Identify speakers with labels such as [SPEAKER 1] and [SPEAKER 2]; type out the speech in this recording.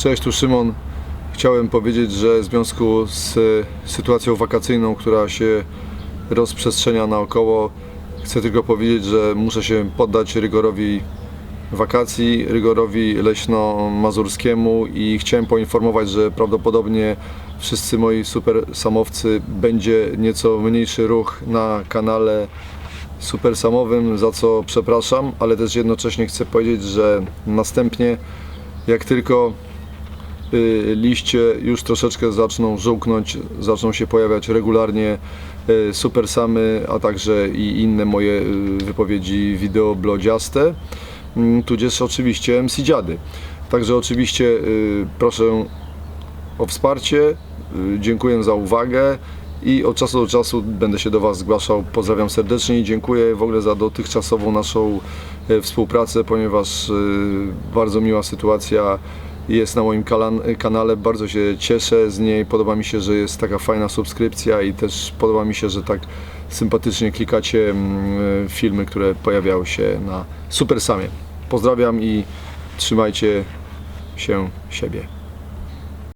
[SPEAKER 1] Cześć, tu Szymon. Chciałem powiedzieć, że w związku z sytuacją wakacyjną, która się rozprzestrzenia naokoło, chcę tylko powiedzieć, że muszę się poddać rygorowi wakacji, rygorowi leśno-mazurskiemu i chciałem poinformować, że prawdopodobnie wszyscy moi super samowcy będzie nieco mniejszy ruch na kanale super samowym, za co przepraszam, ale też jednocześnie chcę powiedzieć, że następnie jak tylko y, liście już troszeczkę zaczną żółknąć, zaczną się pojawiać regularnie y, super samy, a także i inne moje y, wypowiedzi wideoblodziaste, mm, tudzież oczywiście MC Dziady. Także oczywiście y, proszę o wsparcie, y, dziękuję za uwagę i od czasu do czasu będę się do Was zgłaszał. Pozdrawiam serdecznie i dziękuję w ogóle za dotychczasową naszą współpracę, ponieważ bardzo miła sytuacja jest na moim kanale. Bardzo się cieszę z niej. Podoba mi się, że jest taka fajna subskrypcja i też podoba mi się, że tak sympatycznie klikacie mm, e, filmy, które pojawiały się na Super Samie. Pozdrawiam i trzymajcie się siebie.